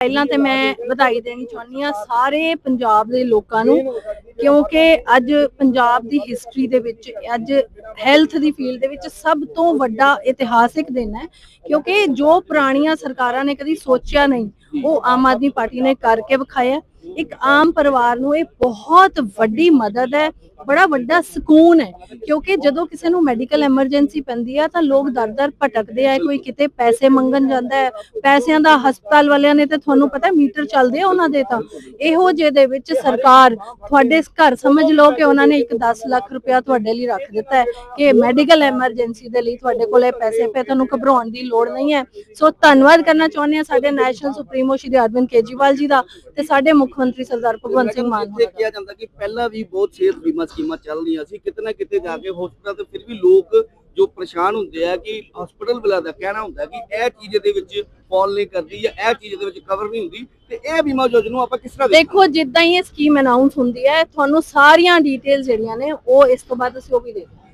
ਪਹਿਲਾਂ ਤੇ ਮੈਂ ਵਧਾਈ ਦੇਣੀ ਚਾਹੁੰਦੀ ਆ ਸਾਰੇ ਪੰਜਾਬ ਦੇ ਲੋਕਾਂ ਨੂੰ, ਕਿਉਂਕਿ ਅੱਜ ਪੰਜਾਬ ਦੀ ਹਿਸਟਰੀ ਦੇ ਵਿੱਚ, ਅੱਜ ਹੈਲਥ ਦੀ ਫੀਲਡ ਦੇ ਵਿੱਚ ਸਭ ਤੋਂ ਵੱਡਾ ਇਤਿਹਾਸਿਕ ਦਿਨ ਹੈ, ਕਿਉਂਕਿ ਜੋ ਪੁਰਾਣੀਆਂ ਸਰਕਾਰਾਂ ਨੇ ਕਦੀ ਸੋਚਿਆ ਨਹੀਂ, ਉਹ ਆਮ ਆਦਮੀ ਪਾਰਟੀ ਨੇ ਕਰਕੇ ਵਿਖਾਇਆ ਇੱਕ ਆਮ ਪਰਿਵਾਰ ਨੂੰ ਇਹ ਬਹੁਤ ਵੱਡੀ ਮਦਦ ਹੈ ਬੜਾ ਵੱਡਾ ਸਕੂਨ ਹੈ, ਕਿਉਂਕਿ ਜਦੋਂ ਕਿਸੇ ਨੂੰ ਮੈਡੀਕਲ ਐਮਰਜੈਂਸੀ ਪੈਂਦੀ ਆ, ਤਾਂ ਲੋਕ ਦਰ-ਦਰ ਭਟਕਦੇ ਆ, ਕੋਈ ਕਿਤੇ ਪੈਸੇ ਮੰਗਣ ਜਾਂਦਾ ਹੈ, ਪੈਸਿਆਂ ਦਾ ਹਸਪਤਾਲ ਵਾਲਿਆਂ ਨੇ ਤੇ ਤੁਹਾਨੂੰ ਪਤਾ ਮੀਟਰ ਚੱਲਦੇ ਆ ਉਹਨਾਂ ਦੇ ਤਾਂ। ਇਹੋ ਜਿਹੇ ਦੇ ਵਿੱਚ ਸਰਕਾਰ, ਤੁਹਾਡੇ ਘਰ ਸਮਝ ਲਓ ਕਿ ਉਹਨਾਂ ਨੇ ਇੱਕ 10 ਲੱਖ ਰੁਪਇਆ ਤੁਹਾਡੇ ਲਈ ਰੱਖ ਦਿੱਤਾ ਹੈ, ਕਿ ਮੈਡੀਕਲ ਐਮਰਜੈਂਸੀ ਦੇ ਲਈ ਤੁਹਾਡੇ ਕੋਲ ਇਹ ਪੈਸੇ ਪਏ, ਤੁਹਾਨੂੰ ਘਬਰਾਉਣ ਦੀ ਲੋੜ ਨਹੀਂ ਹੈ। ਸੋ ਧੰਨਵਾਦ ਕਰਨਾ ਚਾਹੁੰਦੇ ਹਾਂ ਸਾਡੇ ਨੈਸ਼ਨਲ ਸੁਪਰੀਮੋ ਸ਼੍ਰੀ ਅਰਵਿੰਦ ਕੇਜਰੀਵਾਲ ਜੀ ਦਾ ਤੇ ਸਾਡੇ ਮੁੱਖ ਮੰਤਰੀ ਸਰਦਾਰ ਭਗਵੰਤ ਸਿੰਘ ਮਾਨ ਜੀ ਕਿਹਾ ਜਾਂਦਾ ਕਿ ਪਹਿਲਾਂ ਵੀ ਬਹੁਤ ਸਿਹਤ ਬੀਮਾ ਸਕੀਮਾਂ ਚੱਲ ਰਹੀਆਂ ਸੀ ਕਿਤੇ ਨਾ ਕਿਤੇ ਜਾ ਕੇ ਹਸਪਤਾਲ ਤੇ ਫਿਰ ਵੀ ਲੋਕ ਜੋ ਪਰੇਸ਼ਾਨ ਹੁੰਦੇ ਆ ਕਿ ਹਸਪੀਟਲ ਵਾਲਾ ਦਾ ਕਹਿਣਾ ਹੁੰਦਾ ਕਿ ਇਹ ਚੀਜ਼ ਦੇ ਵਿੱਚ ਫਾਲ ਨਹੀਂ ਕਰਦੀ ਜਾਂ ਇਹ ਚੀਜ਼ ਦੇ ਵਿੱਚ ਕਵਰ ਨਹੀਂ ਹੁੰਦੀ ਤੇ ਇਹ ਬੀਮਾ ਯੋਜਨਾ ਨੂੰ ਆਪਾਂ ਕਿਸ ਤਰ੍ਹਾਂ? ਦੇਖੋ ਜਿੱਦਾਂ ਹੀ ਇਹ ਸਕੀਮ ਅਨਾਉਂਸ ਹੁੰਦੀ ਹੈ ਤੁਹਾਨੂੰ ਸਾਰੀਆਂ ਡਿਟੇਲਸ ਜਿਹੜੀਆਂ ਨੇ ਉਹ ਇਸ ਤੋਂ ਬਾਅਦ ਅਸੀਂ ਉਹ ਵੀ ਦੇ ਦਾਂਗੇ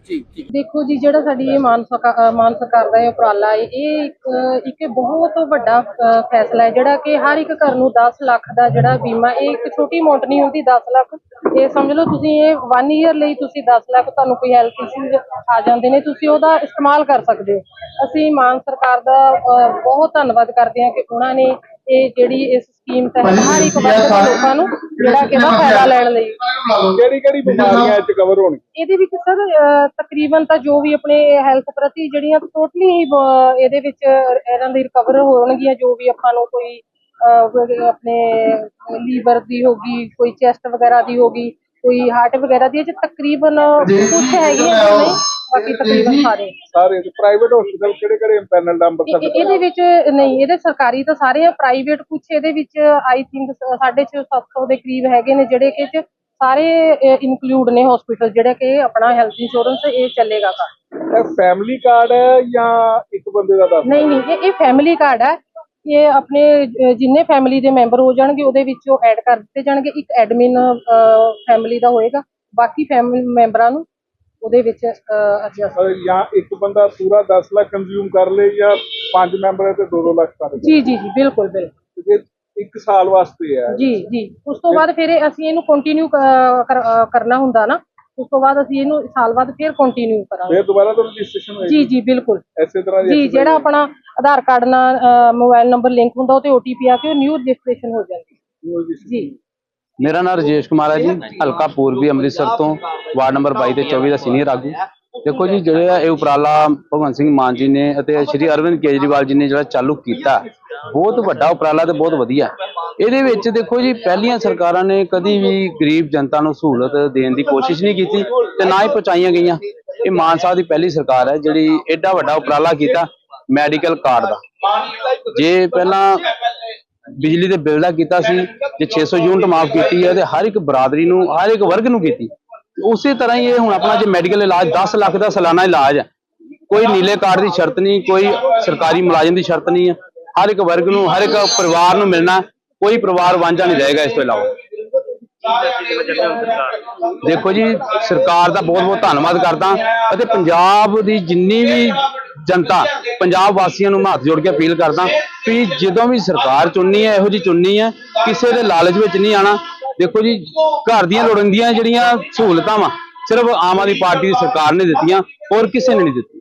ਦੇਖੋ ਜੀ, ਜਿਹੜਾ ਸਾਡੀ ਇਹ ਮਾਨ ਸਰਕਾ- ਮਾਨ ਸਰਕਾਰ ਦਾ ਇਹ ਉਪਰਾਲਾ ਹੈ, ਇਹ ਇੱਕ ਇੱਕ ਬਹੁਤ ਵੱਡਾ ਫੈਸਲਾ ਹੈ, ਜਿਹੜਾ ਕਿ ਹਰ ਇੱਕ ਘਰ ਨੂੰ 10 ਲੱਖ ਦਾ ਜਿਹੜਾ ਬੀਮਾ, ਇਹ ਇੱਕ ਛੋਟੀ ਅਮਾਉਂਟ ਨਹੀਂ ਹੁੰਦੀ 10 ਲੱਖ। ਇਹ ਸਮਝ ਲਓ, ਤੁਸੀਂ ਇਹ 1 ਈਅਰ ਲਈ ਤੁਸੀਂ 10 ਲੱਖ ਤੁਹਾਨੂੰ ਕੋਈ ਹੈਲਥ ਇਸ਼ੂਜ਼ ਆ ਜਾਂਦੇ ਨੇ, ਤੁਸੀਂ ਉਹਦਾ ਇਸਤੇਮਾਲ ਕਰ ਸਕਦੇ ਹੋ। ਅਸੀਂ ਮਾਨ ਸਰਕਾਰ ਦਾ ਬਹੁਤ ਧੰਨਵਾਦ ਕਰਦੇ ਹਾਂ ਕਿ ਉਹਨਾਂ ਨੇ ਇਹ ਜਿਹੜੀ ਇਸ ਸਕੀਮ ਤਹਿਤ ਹਰ ਇੱਕ ਵਰਗ ਦੇ ਲੋਕਾਂ ਨੂੰ ਜਿਹੜਾ ਕਿ ਇਹਦਾ ਫਾਇਦਾ ਲੈਣ ਲਈ। ਕਿਹੜੀ ਕਿਹੜੀ ਬਿਮਾਰੀਆਂ ਚ ਕਵਰ ਹੋਣਗੀਆਂ ਇਹਦੇ ਵਿੱਚ ਸਰ ਤਕਰੀਬਨ ਤਾਂ ਜੋ ਵੀ ਆਪਣੇ ਹੈਲਥ ਪ੍ਰਤੀ ਜਿਹੜੀਆਂ ਟੋਟਲੀ ਇਹਦੇ ਵਿੱਚ ਇਹਨਾਂ ਦੀ ਰਿਕਵਰ ਹੋਣਗੀਆਂ ਜੋ ਵੀ ਆਪਾਂ ਨੂੰ ਕੋਈ ਆਪਣੇ ਲੀਵਰ ਦੀ ਹੋਗੀ ਕੋਈ ਚੈਸਟ ਵਗੈਰਾ ਦੀ ਹੋਗੀ ਕੋਈ ਹਾਰਟ ਵਗੈਰਾ ਦੀ ਇਹ 'ਚ ਤਕਰੀਬਨ ਕੁਝ ਹੈਗੀਆਂ ਜੋ ਨਹੀਂ। ਬਾਕੀ ਤਕਰੀਬਨ ਸਾਰੇ। ਸਾਰੇ ਪ੍ਰਾਈਵੇਟ ਹਸਪੀਟਲ ਕਿਹੜੇ ਕਿਹੜੇ ਪੈਨਲ ਦਾ ਅੰਮ੍ਰਿਤਸਰ ਇਹ- ਇਹਦੇ ਵਿੱਚ ਨਹੀਂ ਇਹਦੇ ਸਰਕਾਰੀ ਤਾਂ ਸਾਰੇ ਆ ਪ੍ਰਾਈਵੇਟ ਕੁਝ ਇਹਦੇ ਵਿੱਚ ਆਈ ਥਿੰਕ 650 700 ਦੇ ਕਰੀਬ ਹੈਗੇ ਨੇ ਜਿਹੜੇ ਕਿ 'ਚ ਸਾਰੇ ਇਨਕਲੂਡ ਨੇ ਹਸਪੀਟਲ ਜਿਹੜੇ ਕਿ ਆਪਣਾ ਹੈਲਥ ਇੰਸ਼ੋਰੈਂਸ ਇਹ ਚੱਲੇਗਾ ਇਹ ਫੈਮਿਲੀ ਕਾਰਡ ਹੈ ਜਾਂ ਇੱਕ ਬੰਦੇ ਦਾ ਦੱਸ ਨਹੀਂ ਨਹੀਂ ਇਹ ਇਹ ਫੈਮਿਲੀ ਕਾਰਡ ਹੈ। ਇਹ ਆਪਣੇ ਅਹ, ਜਿੰਨੇ ਫੈਮਿਲੀ ਦੇ ਮੈਂਬਰ ਹੋ ਜਾਣਗੇ ਉਹਦੇ ਵਿੱਚ ਉਹ ਐਡ ਕਰ ਦਿੱਤੇ ਜਾਣਗੇ। ਇੱਕ ਐਡਮਿਨ ਫੈਮਿਲੀ ਦਾ ਹੋਏਗਾ। ਬਾਕੀ ਫੈਮਿਲੀ ਮੈਂਬਰਾਂ ਨੂੰ ਉਹਦੇ ਵਿੱਚ ਅਹ ਜਾਂ ਇੱਕ ਬੰਦਾ ਪੂਰਾ 10 ਲੱਖ ਕੰਜ਼ਿਊਮ ਕਰ ਲੇ ਜਾਂ ਪੰਜ ਮੈਂਬਰ ਹੈ ਤੇ 2-2 ਲੱਖ ਕਰ ਲੇ। ਜੀ ਜੀ ਜੀ ਬਿਲਕੁਲ। ਬਿਲਕੁਲ ਜੇ ਇੱਕ ਸਾਲ ਵਾਸਤੇ ਹੈ। ਜੀ ਜੀ। ਉਸ ਤੋਂ ਬਾਅਦ ਫਿਰ ਇਹ ਅਸੀਂ ਇਹਨੂੰ ਕੰਟੀਨਿਊ ਕਰਨਾ ਹੁੰਦਾ ਨਾ। ਉਸ ਤੋਂ ਬਾਅਦ ਅਸੀਂ ਇਹਨੂੰ ਸਾਲ ਬਾਅਦ ਫਿਰ ਕੰਟੀਨਿਊ ਕਰਾਂਗੇ। ਫਿਰ ਦੁਬਾਰਾ ਤੋਂ ਰਜਿਸਟ੍ਰੇਸ਼ਨ ਹੋਏਗੀ। ਜੀ ਜੀ ਬਿਲਕੁਲ। ਇਸੇ ਤਰ੍ਹਾਂ ਦੀ ਜੀ exercise ਜਿਹੜਾ ਆਪਣਾ ਆਧਾਰ ਕਾਰਡ ਨਾਲ ਮੋਬਾਈਲ ਨੰਬਰ ਲਿੰਕ ਹੁੰਦਾ ਉਹ ਤੇ OTP ਆ ਕੇ ਉਹ ਨਿਊ ਰਜਿਸਟ੍ਰੇਸ਼ਨ ਹੋ ਜਾਂਦੀ। ਹੋਏਗੀ। ਜੀ। ਮੇਰਾ ਨਾਮ ਰਜੇਸ਼ ਕੁਮਾਰ ਹੈ ਜੀ, ਹਲਕਾ ਪੂਰਬੀ ਅੰਮ੍ਰਿਤਸਰ ਤੋਂ, ਵਾਰਡ ਨੰਬਰ 22 ਤੇ 24 ਦਾ ਸੀਨੀਅਰ ਆਗੂ। ਦੇਖੋ ਜੀ, ਜਿਹੜਾ ਇਹ ਉਪਰਾਲਾ ਭਗਵੰਤ ਸਿੰਘ ਮਾਨ ਜੀ ਨੇ ਅਤੇ ਸ਼੍ਰੀ ਅਰਵਿੰਦ ਕੇਜਰੀਵਾਲ ਜੀ ਨੇ ਜਿਹੜਾ ਚਾਲੂ ਕੀਤਾ, ਬਹੁਤ ਵੱਡਾ ਉਪਰਾਲਾ ਤੇ ਬਹੁਤ ਵਧੀਆ। ਇਹਦੇ ਵਿੱਚ ਦੇਖੋ ਜੀ, ਪਹਿਲੀਆਂ ਸਰਕਾਰਾਂ ਨੇ ਕਦੀ ਵੀ ਗਰੀਬ ਜਨਤਾ ਨੂੰ ਸਹੂਲਤ ਦੇਣ ਦੀ ਕੋਸ਼ਿਸ਼ ਨਹੀਂ ਕੀਤੀ ਤੇ ਨਾ ਹੀ ਪਹੁੰਚਾਈਆਂ ਗਈਆਂ। ਇਹ ਮਾਨ ਸਾਹਿਬ ਦੀ ਪਹਿਲੀ ਸਰਕਾਰ ਹੈ, ਜਿਹੜੀ ਐਡਾ ਵੱਡਾ ਉਪਰਾਲਾ ਕੀਤਾ ਮੈਡੀਕਲ ਕਾਰਡ ਦਾ। ਜੇ ਪਹਿਲਾਂ ਬਿਜਲੀ ਦੇ ਬਿੱਲ ਦਾ ਕੀਤਾ ਸੀ ਜੇ 600 ਯੂਨਿਟ ਮਾਫ ਕੀਤੀ ਹੈ ਤੇ ਹਰ ਇੱਕ ਬਰਾਦਰੀ ਨੂੰ, ਹਰ ਇੱਕ ਵਰਗ ਨੂੰ ਕੀਤੀ। ਉਸੇ ਤਰ੍ਹਾਂ ਹੀ ਇਹ ਹੁਣ ਆਪਣਾ ਜੇ ਮੈਡੀਕਲ ਇਲਾਜ 10 ਲੱਖ ਦਾ ਸਾਲਾਨਾ ਇਲਾਜ ਹੈ। ਕੋਈ ਨੀਲੇ ਕਾਰਡ ਦੀ ਸ਼ਰਤ ਨਹੀਂ, ਕੋਈ ਸਰਕਾਰੀ ਮੁਲਾਜ਼ਮ ਦੀ ਸ਼ਰਤ ਨਹੀਂ ਹੈ। ਹਰ ਇੱਕ ਵਰਗ ਨੂੰ, ਹਰ ਇੱਕ ਪਰਿਵਾਰ ਨੂੰ ਮਿਲਣਾ, ਕੋਈ ਪਰਿਵਾਰ ਵਾਂਝਾ ਨਹੀਂ ਰਹੇਗਾ ਇਸ ਤੋਂ ਇਲਾਵਾ। ਦੇਖੋ ਜੀ, ਸਰਕਾਰ ਦਾ ਬਹੁਤ ਬਹੁਤ ਧੰਨਵਾਦ ਕਰਦਾ ਅਤੇ ਪੰਜਾਬ ਦੀ ਜਿੰਨੀ ਵੀ ਜਨਤਾ, ਪੰਜਾਬ ਵਾਸੀਆਂ ਨੂੰ ਮੈਂ ਹੱਥ ਜੋੜ ਕੇ ਅਪੀਲ ਕਰਦਾ ਵੀ ਜਦੋਂ ਵੀ ਸਰਕਾਰ ਚੁਣਨੀ ਹੈ, ਇਹੋ ਜੀ ਚੁਣਨੀ ਹੈ, ਕਿਸੇ ਦੇ ਲਾਲਚ ਵਿੱਚ ਨਹੀਂ ਆਣਾ ਦੇਖੋ ਜੀ, ਘਰ ਦੀਆਂ ਲੋੜੀਂਦੀਆਂ ਜਿਹੜੀਆਂ ਸਹੂਲਤਾਂ ਵਾ, ਸਿਰਫ ਆਮ ਆਦਮੀ ਪਾਰਟੀ ਦੀ ਸਰਕਾਰ ਨੇ ਦਿੱਤੀਆਂ, ਹੋਰ ਕਿਸੇ ਨੇ ਨਹੀਂ ਦਿੱਤੀ